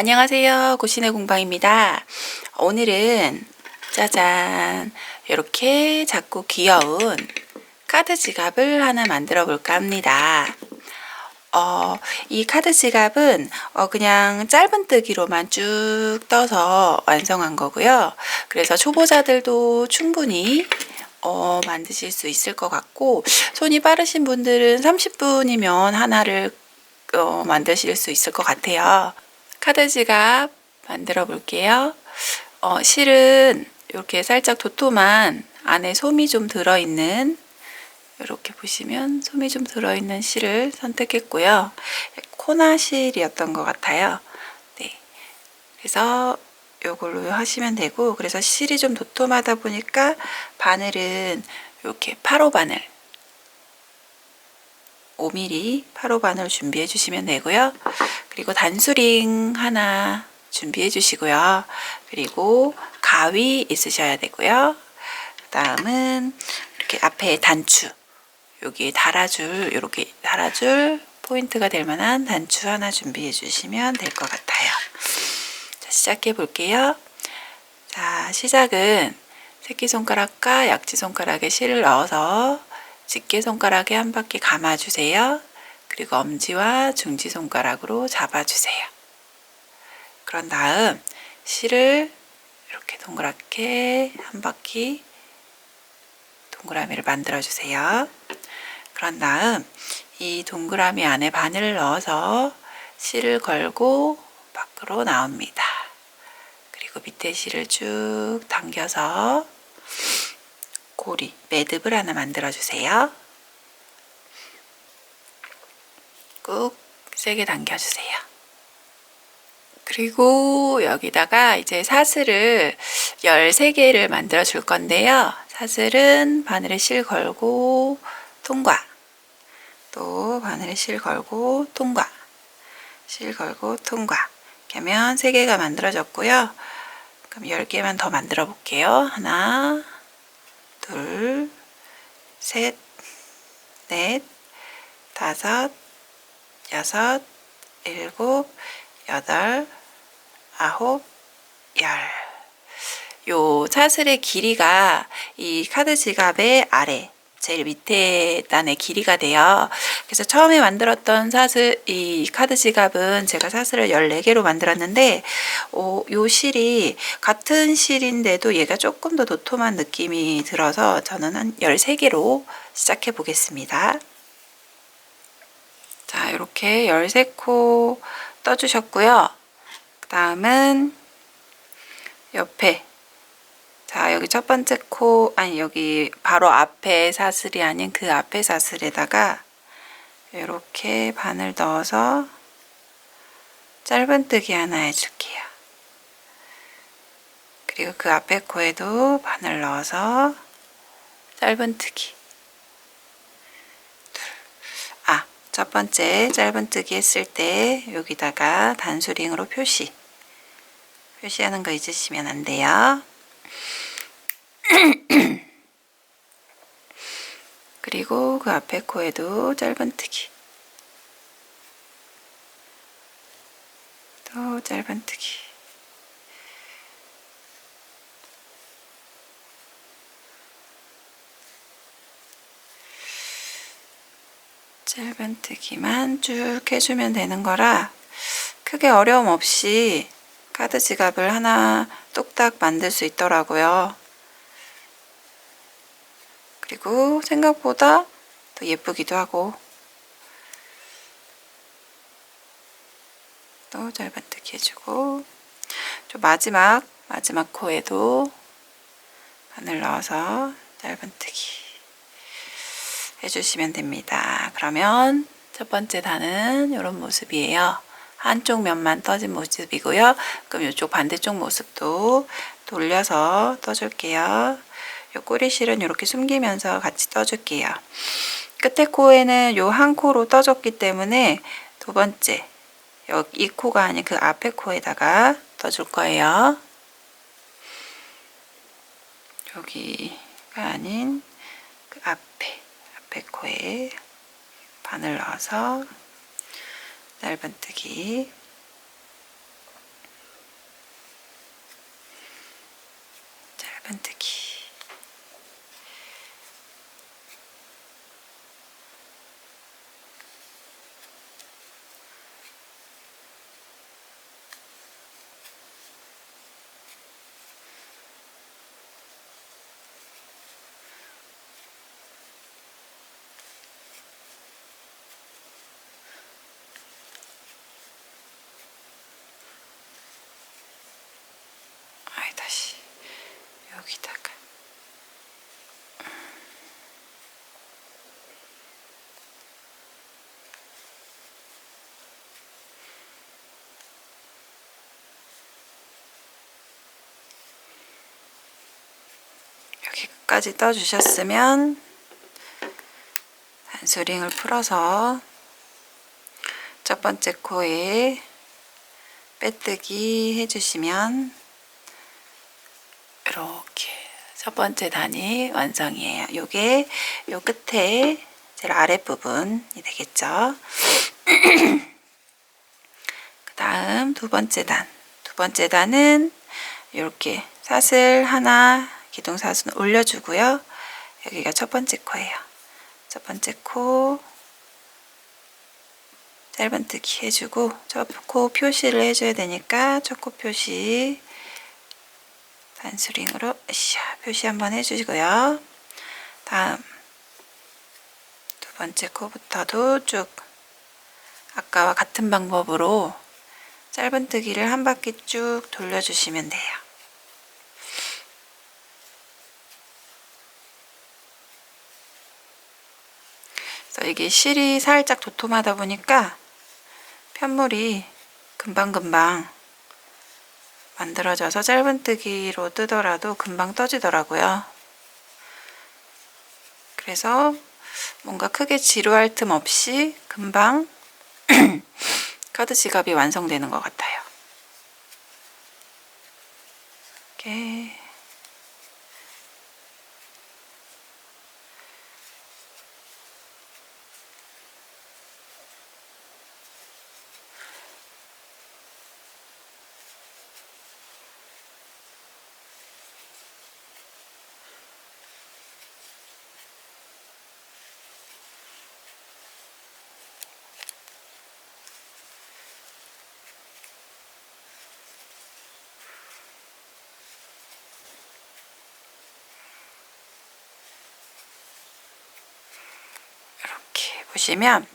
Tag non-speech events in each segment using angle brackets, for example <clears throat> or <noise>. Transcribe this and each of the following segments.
안녕하세요. 고신의 공방입니다. 오늘은 짜잔 이렇게 작고 귀여운 카드 지갑을 하나 만들어 볼까 합니다. 어, 이 카드 지갑은 어, 그냥 짧은 뜨기로만 쭉 떠서 완성한 거고요. 그래서 초보자들도 충분히 어, 만드실 수 있을 것 같고 손이 빠르신 분들은 30분이면 하나를 어, 만드실 수 있을 것 같아요. 카드 지갑 만들어 볼게요. 어, 실은 이렇게 살짝 도톰한 안에 솜이 좀 들어있는 이렇게 보시면 솜이 좀 들어있는 실을 선택했고요. 코나 실이었던 것 같아요. 네. 그래서 이걸로 하시면 되고 그래서 실이 좀 도톰하다 보니까 바늘은 이렇게 8호 바늘 5mm 8호 바늘 준비해 주시면 되고요. 그리고 단수링 하나 준비해 주시고요. 그리고 가위 있으셔야 되고요. 그 다음은 이렇게 앞에 단추 여기 달아줄 이렇게 달아줄 포인트가 될 만한 단추 하나 준비해 주시면 될 것 같아요. 자, 시작해 볼게요. 자, 시작은 새끼손가락과 약지손가락에 실을 넣어서 집게 손가락에 한 바퀴 감아주세요. 그리고 엄지와 중지 손가락으로 잡아주세요. 그런 다음 실을 이렇게 동그랗게 한 바퀴 동그라미를 만들어 주세요. 그런 다음 이 동그라미 안에 바늘을 넣어서 실을 걸고 밖으로 나옵니다. 그리고 밑에 실을 쭉 당겨서 고리, 매듭을 하나 만들어주세요. 꾹 세게 당겨주세요. 그리고 여기다가 이제 사슬을 13개를 만들어 줄 건데요. 사슬은 바늘에 실 걸고 통과. 또 바늘에 실 걸고 통과. 실 걸고 통과. 이렇게 하면 3개가 만들어졌고요. 그럼 10개만 더 만들어 볼게요. 하나, 둘, 셋, 넷, 다섯, 여섯, 일곱, 여덟, 아홉, 열. 요 사슬의 길이가 이 카드 지갑의 아래 제일 밑에 단의 길이가 돼요. 그래서 처음에 만들었던 사슬, 이 카드 지갑은 제가 사슬을 14개로 만들었는데, 오, 요 실이 같은 실인데도 얘가 조금 더 도톰한 느낌이 들어서 저는 한 13개로 시작해 보겠습니다. 자, 이렇게 13코 떠주셨고요. 그 다음은 옆에 자, 여기 첫 번째 코, 아니, 여기 바로 앞에 사슬이 아닌 그 앞에 사슬에다가 이렇게 바늘 넣어서 짧은뜨기 하나 해줄게요. 그리고 그 앞에 코에도 바늘 넣어서 짧은뜨기. 아, 첫 번째 짧은뜨기 했을 때 여기다가 단수링으로 표시. 표시하는 거 잊으시면 안 돼요. <coughs> 그리고 그 앞에 코에도 짧은뜨기 또 짧은뜨기 짧은뜨기만 쭉 해주면 되는 거라 크게 어려움 없이 카드 지갑을 하나 뚝딱 만들 수 있더라고요. 그리고 생각보다 더 예쁘기도 하고 또 짧은뜨기 해주고 좀 마지막 마지막 코에도 바늘 넣어서 짧은뜨기 해주시면 됩니다. 그러면 첫 번째 단은 이런 모습이에요. 한쪽 면만 떠진 모습이고요. 그럼 이쪽 반대쪽 모습도 돌려서 떠줄게요. 요 꼬리실은 이렇게 숨기면서 같이 떠줄게요. 끝에 코에는 요 한 코로 떠줬기 때문에 두 번째 여기 이 코가 아닌 그 앞에 코에다가 떠줄 거예요. 여기가 아닌 그 앞에 앞에 코에 바늘 넣어서 날반뜨기 날반뜨기 여기까지 떠주셨으면 단수링을 풀어서 첫 번째 코에 빼뜨기 해주시면 이렇게 첫 번째 단이 완성이에요. 요게 요 끝에 제일 아랫부분이 되겠죠. <clears throat> 그 다음 두 번째 단. 두 번째 단은 이렇게 사슬 하나 기둥 사슬 올려주고요. 여기가 첫 번째 코예요. 첫 번째 코 짧은뜨기 해주고 첫 코 표시를 해줘야 되니까 첫 코 표시 단수링으로 표시 한번 해주시고요. 다음 두 번째 코부터도 쭉 아까와 같은 방법으로 짧은뜨기를 한 바퀴 쭉 돌려주시면 돼요. 이게 실이 살짝 도톰하다 보니까 편물이 금방금방 만들어져서 짧은뜨기로 뜨더라도 금방 떠지더라고요. 그래서 뭔가 크게 지루할 틈 없이 금방 <clears throat> 카드 지갑이 완성되는 것 같아요. 이렇게 이렇게 보시면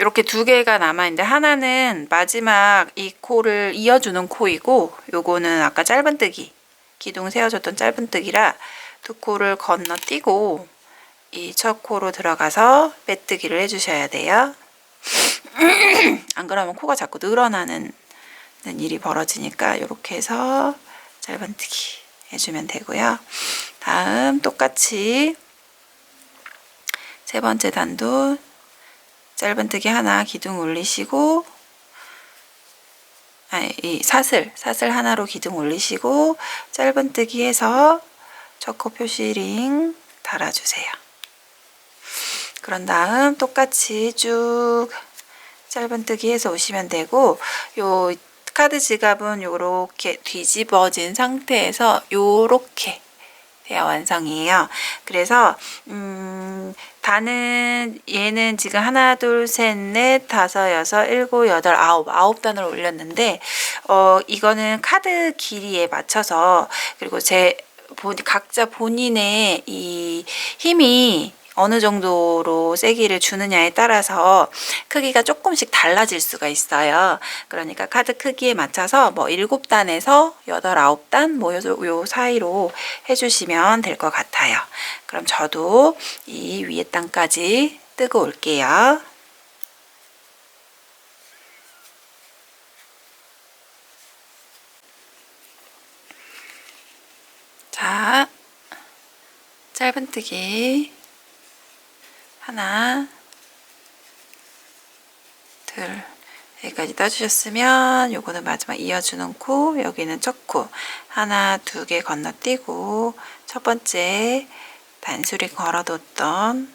이렇게 두 개가 남아있는데 하나는 마지막 이 코를 이어주는 코이고 요거는 아까 짧은뜨기 기둥 세워줬던 짧은뜨기라 두 코를 건너뛰고 이 첫 코로 들어가서 빼뜨기를 해주셔야 돼요. <clears throat> 안 그러면 코가 자꾸 늘어나는 일이 벌어지니까 이렇게 해서 짧은뜨기 해주면 되고요. 다음 똑같이 세 번째 단도 짧은뜨기 하나 기둥 올리시고 아니, 이 사슬 사슬 하나로 기둥 올리시고 짧은뜨기 해서 첫코 표시링 달아주세요. 그런 다음 똑같이 쭉 짧은뜨기 해서 오시면 되고 요 카드 지갑은 요렇게 뒤집어진 상태에서 요렇게 돼야 완성이에요. 그래서 음, 단은 얘는 지금 하나, 둘, 셋, 넷, 다섯, 여섯, 일곱, 여덟, 아홉, 아홉 단을 올렸는데 어 이거는 카드 길이에 맞춰서 그리고 제 본, 각자 본인의 이 힘이 어느 정도로 세기를 주느냐에 따라서 크기가 조금씩 달라질 수가 있어요. 그러니까 카드 크기에 맞춰서 뭐 7단에서 8, 9단 뭐 요 사이로 해주시면 될 것 같아요. 그럼 저도 이 위에 단까지 뜨고 올게요. 자, 짧은뜨기 하나, 둘, 여기까지 떠주셨으면 요거는 마지막 이어주는 코, 여기는 첫 코. 하나, 두 개 건너뛰고 첫 번째 단수리 걸어뒀던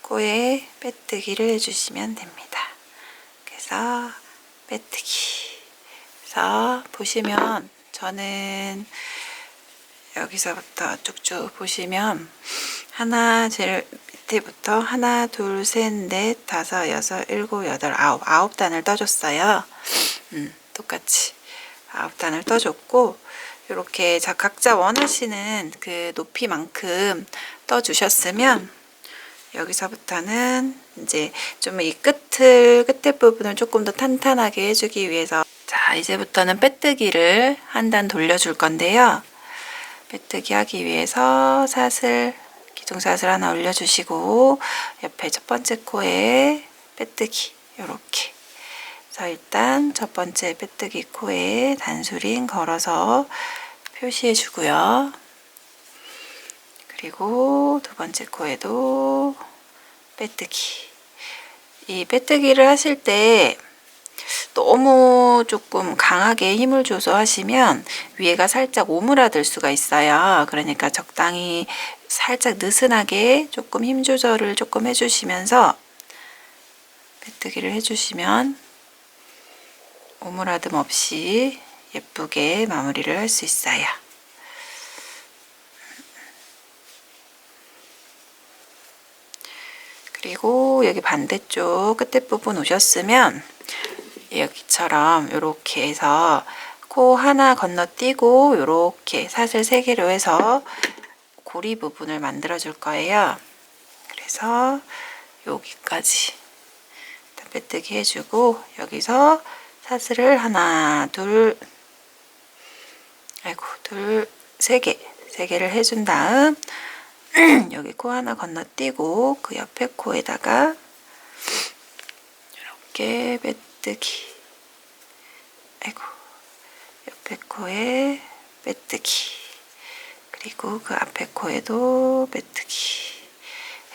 코에 빼뜨기를 해주시면 됩니다. 그래서 빼뜨기. 그래서 보시면 저는 여기서부터 쭉쭉 보시면 하나 제일 밑에부터 하나 둘 셋 넷 다섯 여섯 일곱 여덟 아홉 아홉 단을 떠줬어요. 음, 똑같이 아홉 단을 떠줬고 이렇게 자 각자 원하시는 그 높이만큼 떠주셨으면 여기서부터는 이제 좀 이 끝을 끝에 부분을 조금 더 탄탄하게 해주기 위해서 자 이제부터는 빼뜨기를 한 단 돌려줄 건데요. 빼뜨기 하기 위해서 사슬 기둥사슬 하나 올려주시고 옆에 첫 번째 코에 빼뜨기 이렇게 그래서 일단 첫 번째 빼뜨기 코에 단수링 걸어서 표시해 주고요. 그리고 두 번째 코에도 빼뜨기. 이 빼뜨기를 하실 때 너무 조금 강하게 힘을 줘서 하시면 위에가 살짝 오므라들 수가 있어요. 그러니까 적당히 살짝 느슨하게 조금 힘 조절을 조금 해주시면서 빼뜨기를 해주시면 오므라듦 없이 예쁘게 마무리를 할 수 있어요. 그리고 여기 반대쪽 끝에 부분 오셨으면 여기처럼 이렇게 해서 코 하나 건너뛰고 이렇게 사슬 3개로 해서 고리 부분을 만들어 줄 거예요. 그래서 여기까지 빼뜨기 해주고 여기서 사슬을 하나 둘 아이고 둘 세 개 세 개를 해준 다음 <clears throat> 여기 코 하나 건너뛰고 그 옆에 코에다가 이렇게 빼뜨기 아이고 옆에 코에 빼뜨기 그리고 그 앞에 코에도 빼뜨기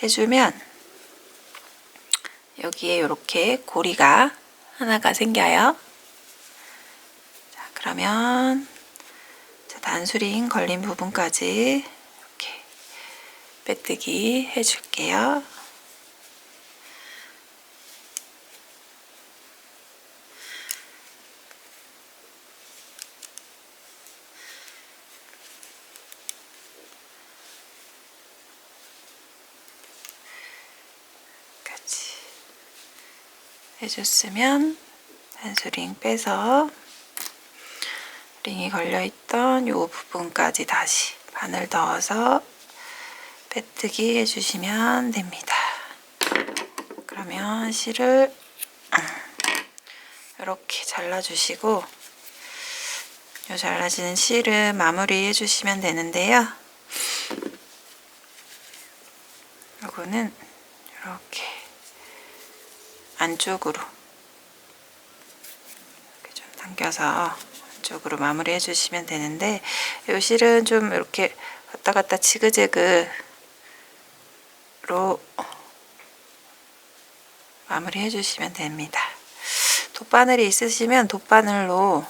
해주면 여기에 이렇게 고리가 하나가 생겨요. 자, 그러면 자, 단수링 걸린 부분까지 이렇게 빼뜨기 해줄게요. 해줬으면 단수 링 빼서 링이 걸려있던 이 부분까지 다시 바늘 넣어서 빼뜨기 해주시면 됩니다. 그러면 실을 <clears throat> 이렇게 잘라주시고 이 잘라지는 실을 마무리 해주시면 되는데요. 이거는 이렇게 안쪽으로 이렇게 좀 당겨서 안쪽으로 마무리 해주시면 되는데 이 실은 좀 이렇게 왔다 갔다 지그재그로 마무리 해주시면 됩니다. 돗바늘이 있으시면 돗바늘로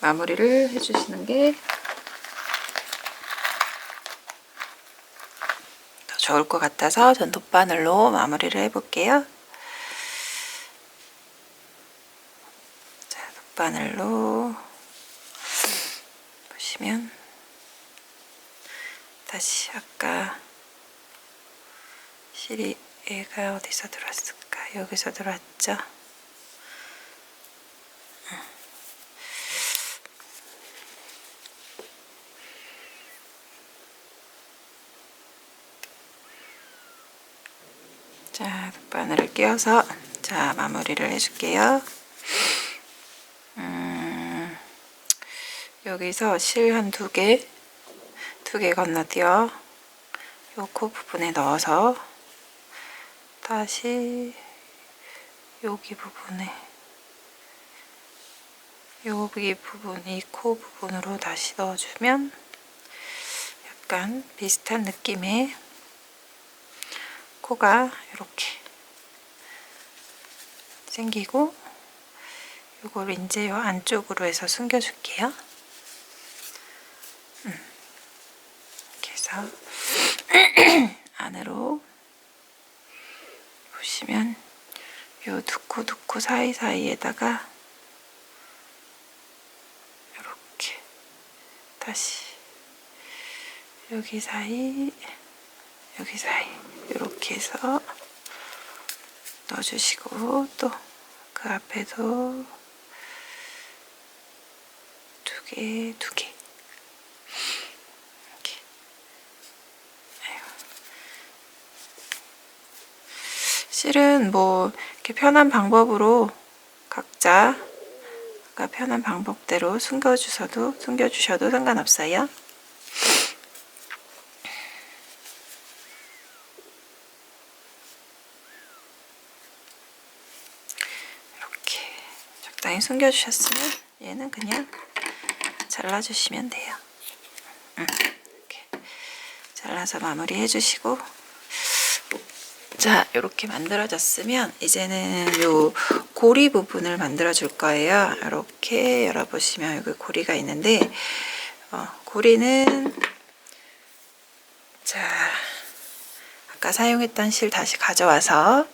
마무리를 해주시는 게 좋을 것 같아서 전 돗바늘로 마무리를 해볼게요. 자, 돗바늘로 보시면 다시 아까 실이 얘가 어디서 들어왔을까? 여기서 들어왔죠? 자, 바늘을 끼워서 자 마무리를 해줄게요. 음, 여기서 실 한 두 개, 두 개 건너뛰어 요 코 부분에 넣어서 다시 여기 부분에 여기 부분, 이 코 부분으로 다시 넣어주면 약간 비슷한 느낌의 코가 이렇게 생기고 이걸 이제 요 안쪽으로 해서 숨겨줄게요. 음. 이렇게 해서 <clears throat> 안으로 보시면 요 두 코 두 코 사이사이에다가 이렇게 다시 여기 사이 여기 사이 이렇게 해서 넣어주시고 또 그 앞에도 두 개, 두 개. 실은 뭐 이렇게 편한 방법으로 각자 가 편한 방법대로 숨겨주셔도 숨겨주셔도 상관없어요. 적당히 숨겨주셨으면 얘는 그냥 잘라주시면 돼요. 음, 이렇게 잘라서 마무리 해 주시고 자 이렇게 만들어졌으면 이제는 요 고리 부분을 만들어 줄 거예요. 이렇게 열어보시면 여기 고리가 있는데 어, 고리는 자 아까 사용했던 실 다시 가져와서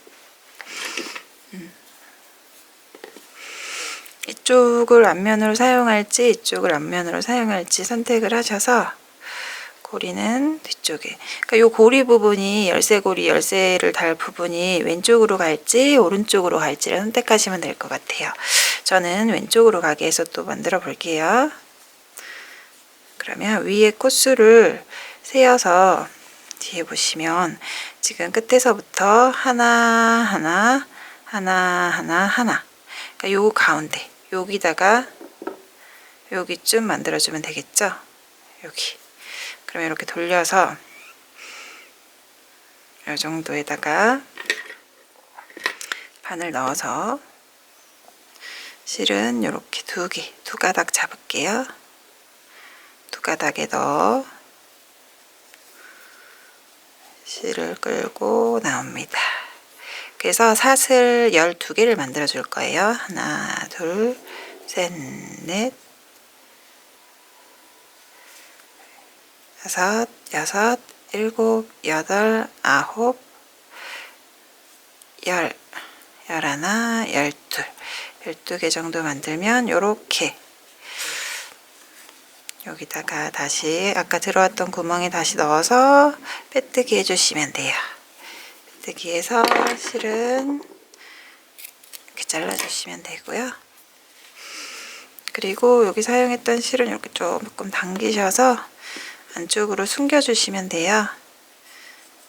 이쪽을 앞면으로 사용할지 이쪽을 앞면으로 사용할지 선택을 하셔서 고리는 뒤쪽에. 그러니까 요 고리 부분이 열쇠고리 열쇠를 달 부분이 왼쪽으로 갈지 오른쪽으로 갈지를 선택하시면 될 것 같아요. 저는 왼쪽으로 가게 해서 또 만들어 볼게요. 그러면 위에 코수를 세어서 뒤에 보시면 지금 끝에서부터 하나 하나 하나 하나 하나. 그러니까 요 가운데 여기다가 여기쯤 만들어주면 되겠죠? 여기. 그러면 이렇게 돌려서 이 정도에다가 바늘 넣어서 실은 이렇게 두 개, 두 가닥 잡을게요. 두 가닥에 넣어 실을 끌고 나옵니다. 그래서 사슬 12개를 만들어 줄 거예요. 하나, 둘, 셋, 넷, 여섯, 여섯, 일곱, 여덟, 아홉, 열, 열하나, 열둘, 열두 개 정도 만들면 요렇게 여기다가 다시 아까 들어왔던 구멍에 다시 넣어서 빼뜨기 해주시면 돼요. 빼뜨기해서 실은 이렇게 잘라주시면 되고요. 그리고 여기 사용했던 실은 이렇게 조금 당기셔서 안쪽으로 숨겨주시면 돼요.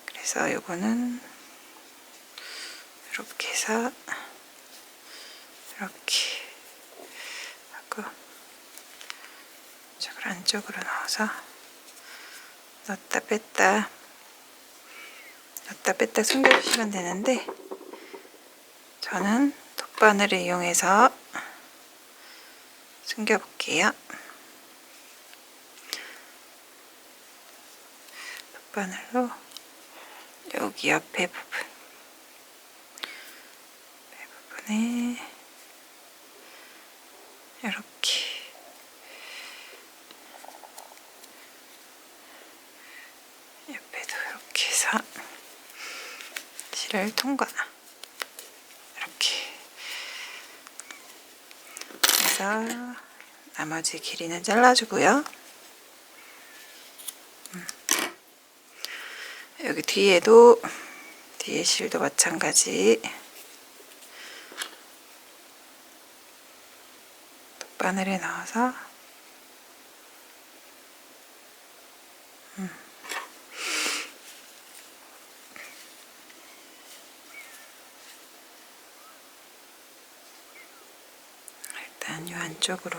그래서 이거는 이렇게 해서 이렇게 하고 이쪽을 안쪽으로 넣어서 넣었다 뺐다 넣었다 뺐다 숨겨주시면 되는데 저는 톱바늘을 이용해서 숨겨볼게요. 톱바늘로 여기 옆에 부분. 옆에 부분에 이렇게. 옆에도 이렇게 해서 실을 통과. 이렇게. 해서 나머지 길이는 잘라주고요. 음. 여기 뒤에도 뒤에 실도 마찬가지 바늘에 넣어서 음. 일단 이 안쪽으로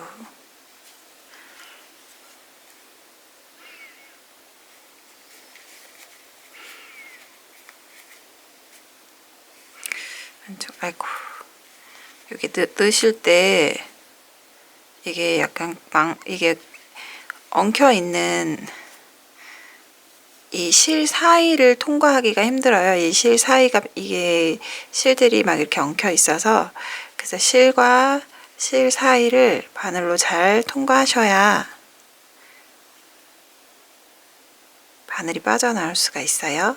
안쪽 아이고 여기 넣, 넣으실 때 이게 약간 망 이게 엉켜 있는 이 실 사이를 통과하기가 힘들어요. 이 실 사이가 이게 실들이 막 이렇게 엉켜 있어서 그래서 실과 실 사이를 바늘로 잘 통과하셔야 바늘이 빠져나올 수가 있어요.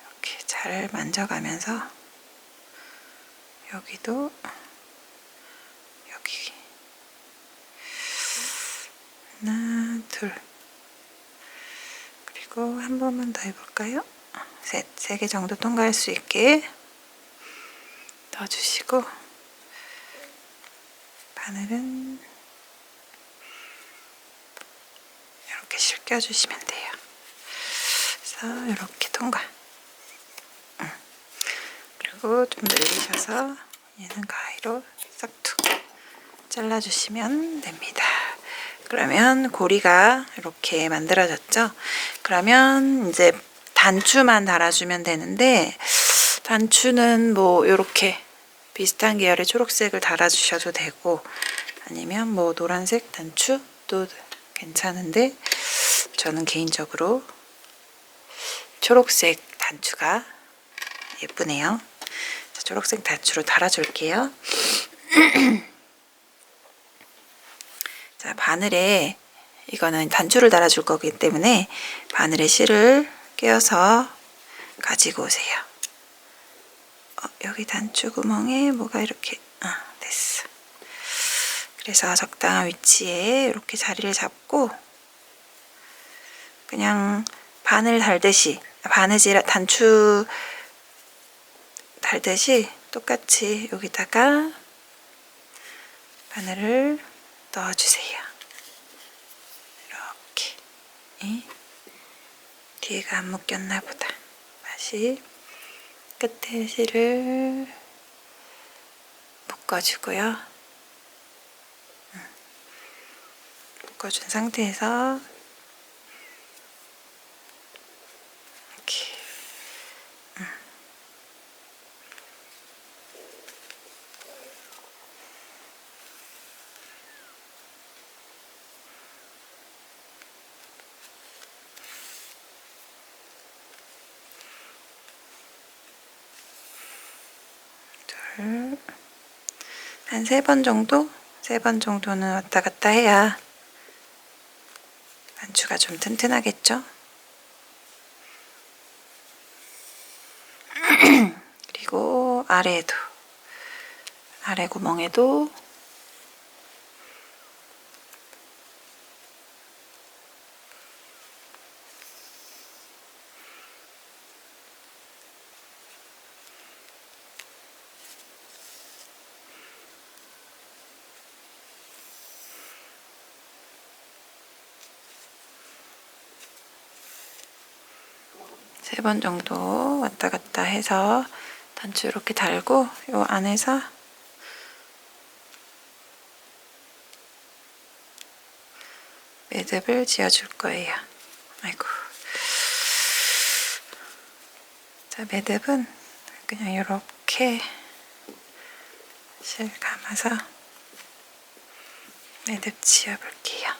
이렇게 잘 만져가면서 여기도 여기 하나, 둘. 그리고 한 번만 더 해볼까요? 셋, 세 개 정도 통과할 수 있게 넣어주시고 바늘은 이렇게 실겨주시면 돼요. 그래서 이렇게 통과. 음. 그리고 좀 늘리셔서 얘는 가위로 싹둑 잘라주시면 됩니다. 그러면 고리가 이렇게 만들어졌죠? 그러면 이제 단추만 달아주면 되는데 단추는 뭐 이렇게 비슷한 계열의 초록색을 달아주셔도 되고 아니면 뭐 노란색 단추도 괜찮은데 저는 개인적으로 초록색 단추가 예쁘네요. 자, 초록색 단추로 달아줄게요. <clears throat> 자, 바늘에 이거는 단추를 달아줄 거기 때문에 바늘에 실을 끼워서 가지고 오세요. 어, 여기 단추 구멍에 뭐가 이렇게 아, 됐어. 그래서 적당한 위치에 이렇게 자리를 잡고 그냥 바늘 달듯이 바느질 단추 달듯이 똑같이 여기다가 바늘을 넣어주세요. 이렇게 예? 뒤에가 안 묶였나 보다. 다시 끝에 실을 묶어주고요. 음. 묶어준 상태에서 둘, 한 세 번 정도? 세 번 정도는 왔다 갔다 해야 단추가 좀 튼튼하겠죠? <clears throat> 그리고 아래에도, 아래 구멍에도 세 번 정도 왔다 갔다 해서 단추 이렇게 달고 요 안에서 매듭을 지어줄 거예요. 아이고. 자, 매듭은 그냥 이렇게 실 감아서 매듭 지어볼게요.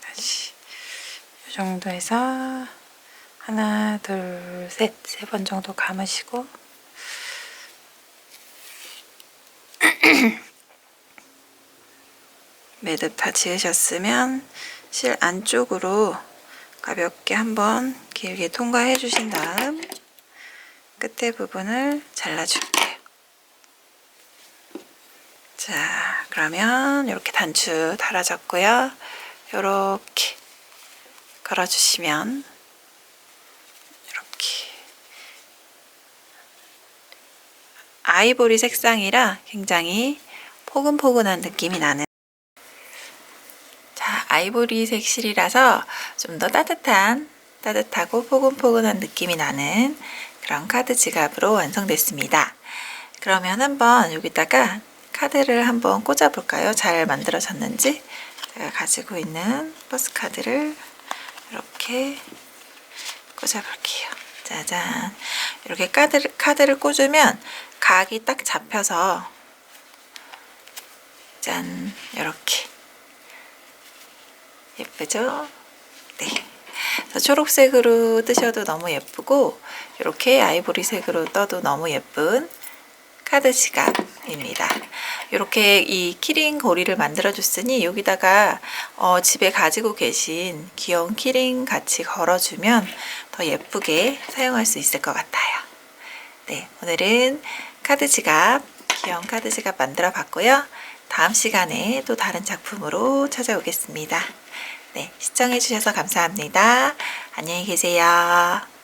다시 이 정도에서 하나, 둘, 셋, 세 번 정도 감으시고 <clears throat> 매듭 다 지으셨으면 실 안쪽으로 가볍게 한번 길게 통과해 주신 다음 끝에 부분을 잘라줄게요. 자, 그러면 이렇게 단추 달아졌고요. 이렇게 걸어주시면 이렇게 아이보리 색상이라 굉장히 포근포근한 느낌이 나는 자, 아이보리색 실이라서 좀 더 따뜻한 따뜻하고 포근포근한 느낌이 나는 그런 카드 지갑으로 완성됐습니다. 그러면 한번 여기다가 카드를 한번 꽂아 볼까요? 잘 만들어졌는지 제가 가지고 있는 버스 카드를 이렇게 꽂아 볼게요. 짜잔. 이렇게 카드를, 카드를 꽂으면 각이 딱 잡혀서 짠. 이렇게. 예쁘죠? 네. 초록색으로 뜨셔도 너무 예쁘고 이렇게 아이보리색으로 떠도 너무 예쁜 카드 지갑 입니다. 이렇게 이 키링 고리를 만들어 줬으니 여기다가 어, 집에 가지고 계신 귀여운 키링 같이 걸어주면 더 예쁘게 사용할 수 있을 것 같아요. 네, 오늘은 카드 지갑, 귀여운 카드 지갑 만들어 봤고요. 다음 시간에 또 다른 작품으로 찾아오겠습니다. 네, 시청해주셔서 감사합니다. 안녕히 계세요.